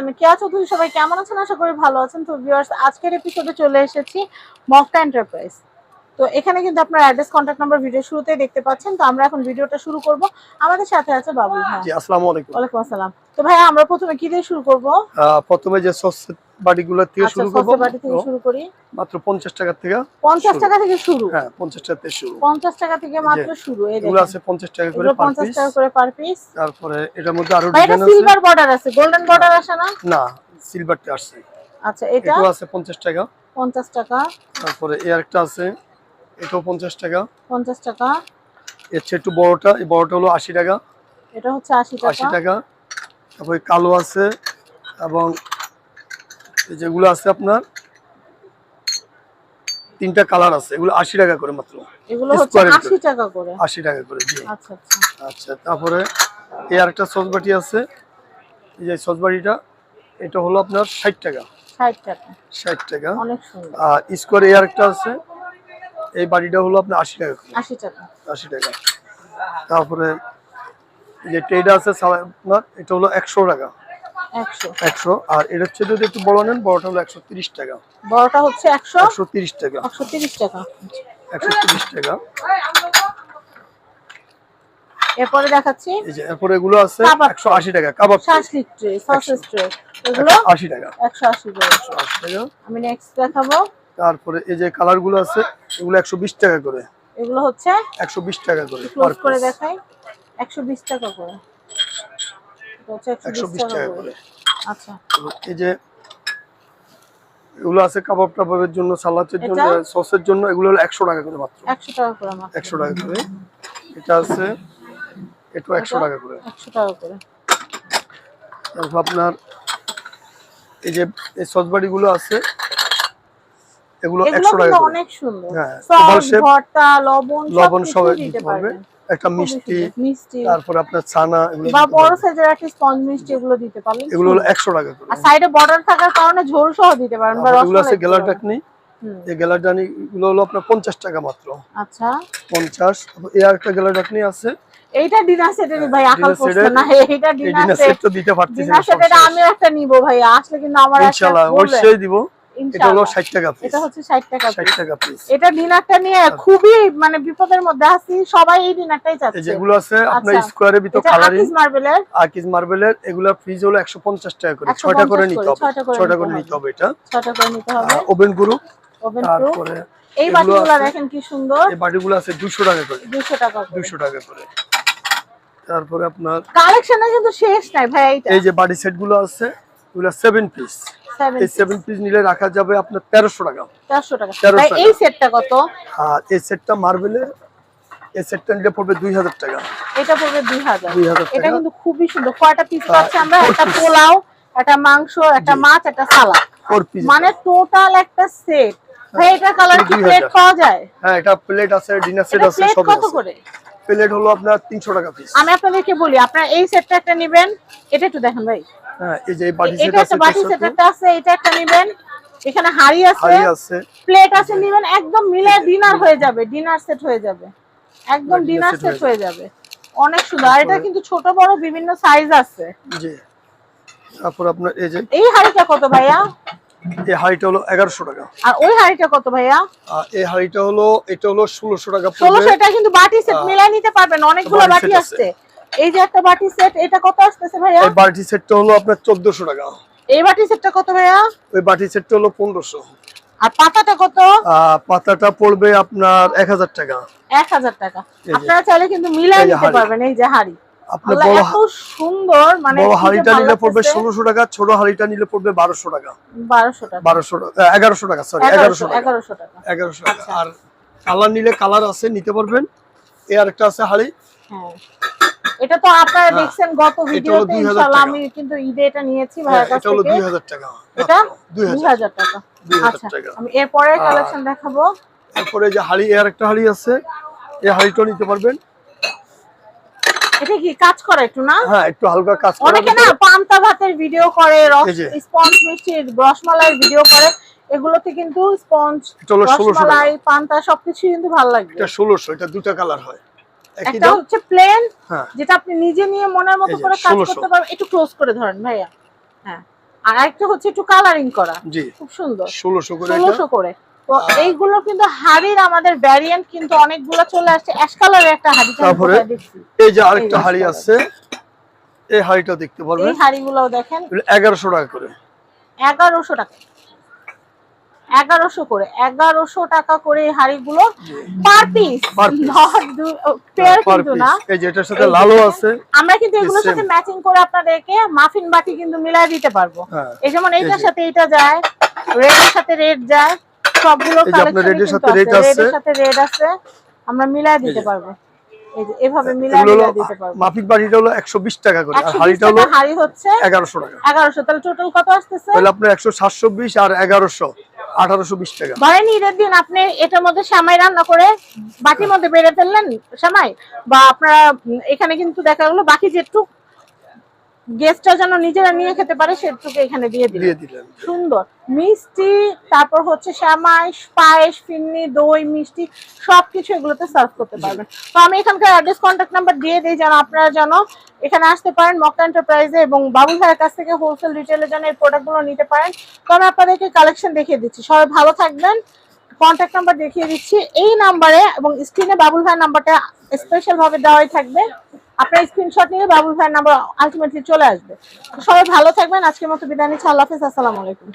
আমি সবাই কেমন আছেন? আশা করি ভালো আছেন। তো ভিউয়ার্স আজকের এপিসোডে চলে এসেছি মক্কা এন্টারপ্রাইজ তো এখানে কিন্তু আপনার অ্যাড্রেস কন্ট্যাক্ট নাম্বার ভিডিও শুরুতেই দেখতে পাচ্ছেন। তো আমরা এখন ভিডিওটা শুরু করব। আমাদের সাথে আছে বাবু ভাই। জি আসসালামু আলাইকুম। ওয়ালাইকুম আসসালাম। তো ভাই আমরা প্রথমে কি দিয়ে শুরু করব? প্রথমে যে সস বাড়িগুলো থেকে আচ্ছা শুরু করব সস্তা বাটি থেকে শুরু করি। মাত্র পঞ্চাশ টাকা থেকে পঞ্চাশ শুরু। টাকা থেকে শুরু? হ্যাঁ পঞ্চাশ টাকা থেকে শুরু। পঞ্চাশ টাকা থেকে মাত্র শুরু এই এগুলো আছে পঞ্চাশ টাকা করে পার পিস টাকা করে পার পিস তারপরে এটার মধ্যে আরও ডিজাইন আছে। সিলভার বর্ডার আছে। গোল্ডেন বর্ডার আছে না? না সিলভারটা আছে আচ্ছা এটা? এটাও আছে পঞ্চাশ টাকা। পঞ্চাশ টাকা। তারপরে এই আরেকটা আছে। এটাও পঞ্চাশ টাকা। পঞ্চাশ টাকা। এর চেয়ে একটু বড়টা এই বড়টা হলো আশি টাকা। এটা হচ্ছে আশি আশি টাকা। টাকা তারপরে কালো আছে এবং এই যেগুলো আছে আপনার তিনটা কালার আছে। এগুলো আশি টাকা করে মাত্র। এগুলো হচ্ছে Square এর আশি টাকা করে। আশি টাকা করে জি। আচ্ছা আচ্ছা। আচ্ছা তারপরে এই আরেকটা সসবাটি আছে। এই যে সসবাটিটা এটা হলো আপনার ষাট টাকা। ষাট টাকা। ষাট টাকা। অনেক সুন্দর। আর স্কোয়ার এই আরেকটা আছে। এই বাড়িটা হলো আপনার আশি টাকা আশি টাকা। আশি টাকা। তারপরে যে ট্রেটা আছে আপনার এটা হলো একশো টাকা। একশো। আর এটা হচ্ছে যদি একটু বড় নেন বড়টা হলো একশো তিরিশ টাকা। বড়টা হচ্ছে একশো? একশো তিরিশ টাকা। একশো তিরিশ টাকা। একশো তিরিশ টাকা। এরপরে দেখাচ্ছি। এই যে এরপরে এগুলো আছে কাবাব একশো আশি টাকা কাবাব শাসলিক ট্রে সসেস ট্রে। এগুলো আশি টাকা। আমি নেক্সট দেখাবো। তারপরে এই যে কালারগুলো আছে এগুলো একশো বিশ টাকা করে। এগুলো হচ্ছে একশো বিশ টাকা করে ক্লোজ করে দেখাই। একশো বিশ টাকা করে। একশো একশো বিশ বিশ টাকা টাকা করে। করে। আচ্ছা। এই যে এগুলো আছে কাবাব টাবাবের জন্য সালাদের জন্য সসের জন্য এগুলো হলো একশো টাকা করে মাত্র। একশো টাকা করে একশো টাকা করে। এটা আছে এটাও একশো টাকা করে। একশো টাকা করে। তারপর আপনার এই যে এই সসবাড়ি গুলো আছে এগুলো টাকা অনেক সুন্দর। হ্যাঁ, ভর্তা লবণ লবণ সবাই দিতে পারবে একটা মিষ্টি তারপরে আপনার ছানা এগুলো বা বড় সাইজের একটা স্পঞ্জ মিষ্টি এগুলো দিতে পারবেন। এগুলো হলো একশো টাকা করে। আর সাইডে বর্ডার থাকার কারণে ঝোল সহ দিতে পারেন বা এগুলো আছে এই গুলো হলো আপনার পঞ্চাশ টাকা মাত্র। আচ্ছা। পঞ্চাশ। তারপর এই আরেকটা আছে। এইটা ডিনার সেটের ভাই আকাল করছে না এইটা ডিনার সেট। সেট তো দিতে পারতেছি ডিনার সেট এটা একটা নিব ভাই আসলে কিন্তু আমার একটা ইনশাআল্লাহ। অবশ্যই দিব। এটা হলো ইনশাআল্লাহ। ষাট টাকা পিস এটা হচ্ছে ষাট টাকা ষাট piece। টাকা পিস এটা ডিনারটা নিয়ে খুবই মানে বিপদের মধ্যে আছি। সবাই এই ডিনারটাই চাচ্ছে। যেগুলো আছে আপনার আচ্ছা। স্কোয়ারের ভিতর কালারিং আকিস মার্বেলের। আকিজ মার্বেলের এগুলা ফ্রিজ হলো টাকা করে। 150 করে নিতে হবে। ছয়টা করে নিতে হবে। এটা। ছটা করে নিতে হবে। ওভেন ওভেন তারপরে এই এগুলো বাটিগুলো আছে। দেখেন কি সুন্দর। এই বাটিগুলো আছে দুশো টাকা করে। দুশো টাকা করে। দুশো টাকা করে। তারপরে আপনার কালেকশনে কিন্তু শেষ নাই ভাই এই যে বাড়ি সেটগুলো আছে এগুলো সেভেন পিস এই সেভেন পিস নিলে রাখা যাবে আপনার তেরোশো টাকা। চারশো টাকা। এই সেটটা কত? আর এই সেটটা মার্বেলের এই সেটটা নিলে পড়বে দুই হাজার টাকা। এটা পড়বে দুই হাজার। 2000 এটা কিন্তু খুবই সুন্দর। কয়টা পিস হ্যাঁ, পাচ্ছি আমরা? একটা পোলাও একটা মাংস একটা মাছ একটা সালাদ। মানে টোটাল একটা সেট ভাই এটা কালার কি প্লেট পাওয়া যায়? হ্যাঁ এটা প্লেট আছে ডিনার সেট আছে সব কত করে? প্লেট হলো আপনার তিনশো টাকা পিস আমি আপনাদেরকে বলি আপনারা এই সেটটা একটা নেবেন এটা একটু দেখেন ভাই। হ্যাঁ এই যে বাড়ি সেট আছে একটা বাটি সেট একটা আছে এটা একটা নেবেন। এখানে হাড়ি আছে হাড়ি আছে। প্লেট আছে নেবেন একদম মিলে ডিনার হয়ে। যাবে ডিনার সেট হয়ে যাবে। একদম ডিনার সেট হয়ে হয়ে যাবে। অনেক সুন্দর। আর এটা কিন্তু ছোট বড় বিভিন্ন সাইজ আছে। জি। তারপর আপনার এই যে এই হাড়িটা কত ভাইয়া? এই হাড়িটা হলো টাকা। আর ওই হাড়িটা কত ভাইয়া? এই হাড়িটা হলো এটা হলো টাকা এটা কিন্তু বাটি সেট মিলাই নিতে পারবেন অনেকগুলো বাটি। আসছে। এই যে একটা বাটি সেট এটা কত ভাইয়া? এই বাটি সেটটা হলো আপনার চোদ্দশো টাকা। এই বাটি সেটটা কত ভাইয়া? ওই বাটি সেটটা হলো পনেরোশো। আর পাতাটা কত? পাতাটা পড়বে আপনার এক হাজার টাকা। এক হাজার টাকা। এই যে। আপনারা চাইলে কিন্তু মিলাই নিতে পারবেন এই যে হাড়ি। আপনার বড় সুন্দর মানে বড় হাড়িটা নিলে পড়বে লাগতেছে। ষোলোশো টাকা ছোট হাড়িটা নিলে পড়বে বারোশো টাকা। বারোশো টাকা। বারোশো টাকা এগারোশো টাকা সরি এগারোশো এগারোশো টাকা। এগারোশো টাকা। এগারোশো টাকা। আচ্ছা। আর কালার নিলে কালার আছে নিতে পারবেন। এ আরেকটা আছে হাড়ি। হ্যাঁ। এটা তো আপনারা হ্যাঁ, দেখছেন গত ভিডিওতে ইনশাআল্লাহ আমি কিন্তু ঈদে এটা নিয়েছি হ্যাঁ, ভাইয়ের কাছ এটা হলো থেকে। দুই হাজার টাকা এটা হাজার। হাজার টাকা। আচ্ছা আমি এরপরে কালেকশন দেখাবো। তারপরে যে হাড়ি এ আরেকটা হাড়ি আছে। এই হাড়িটাও নিতে পারবেন। এটা কি কাজ করে একটু না? হ্যাঁ একটু হালকা কাজ করা অনেকে না পান্তা ভাতের ভিডিও করে। স্পঞ্জ মিষ্টির রসমালাইয়ের ভিডিও করে এগুলোতে কিন্তু স্পঞ্জ 1600। রসমালাই পান্তা সবকিছু কিন্তু ভালো লাগবে। এটা ষোলোশো এটা দুটা কালার হয়। একটা হচ্ছে প্লেন হ্যাঁ। যেটা আপনি নিজে নিয়ে মনের মতো করে কাজ করতে পারবেন। একটু ক্লোজ করে ধরেন ভাইয়া। হ্যাঁ। আর একটা হচ্ছে একটু কালারিং করা। জি। খুব সুন্দর। ষোলোশো করে এটা? ষোলোশো করে। তো এইগুলো কিন্তু হাড়ির আমাদের ভ্যারিয়েন্ট কিন্তু অনেকগুলো চলে আসছে। অ্যাশ কালারের একটা হাড়ি তারপরে? এই যে আরেকটা হাড়ি। আছে এই হাড়িটা দেখতে পারবেন। এই হাড়িগুলোও দেখেন। এগারোশো টাকা করে। এগারোশো টাকা। এগারোশো করে এগারোশো টাকা করে এই হাড়িগুলো পার পিস কিন্তু না। এই যে সাথে লালও আছে আমরা কিন্তু এগুলোর same. সাথে ম্যাচিং করে আপনাদেরকে মাফিন বাটি কিন্তু মিলাই দিতে পারব। হ্যাঁ। এই যেমন এইটার সাথে এইটা যায় রেড এর সাথে রেড যায় সবগুলো আপনার এর সাথে রেড আছে। এর সাথে রেড আছে। আমরা মিলাই দিতে পারব। এই যে এভাবে এগুলো হলো মিলাই দিতে পারব। মাফিক বাড়িটা হলো একশো বিশ টাকা করে আর হাড়িটা হলো হাড়ি হচ্ছে এগারোশো টাকা। এগারোশো। তাহলে টোটাল কত আসতেছে? তাহলে আপনার আর এগারোশো আঠারোশো বিশ টাকা। ধরেন ঈদের দিন আপনি এটার মধ্যে সামাই রান্না করে বাটির মধ্যে বেড়ে ফেললেন সামাই বা আপনারা এখানে কিন্তু দেখা গেলো বাকি যেটুক গেস্টরা যেন নিজেরা নিয়ে খেতে পারে সেটুকু এখানে দিয়ে দিলেন। সুন্দর। মিষ্টি তারপর হচ্ছে শ্যামাই পায়েস ফিন্নি দই মিষ্টি সবকিছু এগুলোতে সার্ভ করতে পারবেন। তো আমি এখানকার অ্যাড্রেস কন্ট্যাক্ট নাম্বার দিয়ে দিই যেন আপনারা যেন এখানে আসতে পারেন মক্কা এন্টারপ্রাইজে এবং বাবুল ভাইয়ের কাছ থেকে হোলসেল রিটেলের যেন এই প্রোডাক্টগুলো নিতে পারেন। তো আমি আপনাদেরকে কালেকশন দেখিয়ে দিচ্ছি। সবাই ভালো থাকবেন। কন্ট্যাক্ট নাম্বার দেখিয়ে দিচ্ছি। এই নাম্বারে এবং স্ক্রিনে বাবুল ভাইয়ের নাম্বারটা স্পেশাল ভাবে দেওয়াই থাকবে। আপনার স্ক্রিনশট নিয়ে বাবুল ভাইয়ের নাম্বার আলটিমেটলি চলে আসবে। সবাই ভালো থাকবেন, আজকের মতো বিদায় নিচ্ছি। আল্লাহ হাফিজ, আসসালামু আলাইকুম।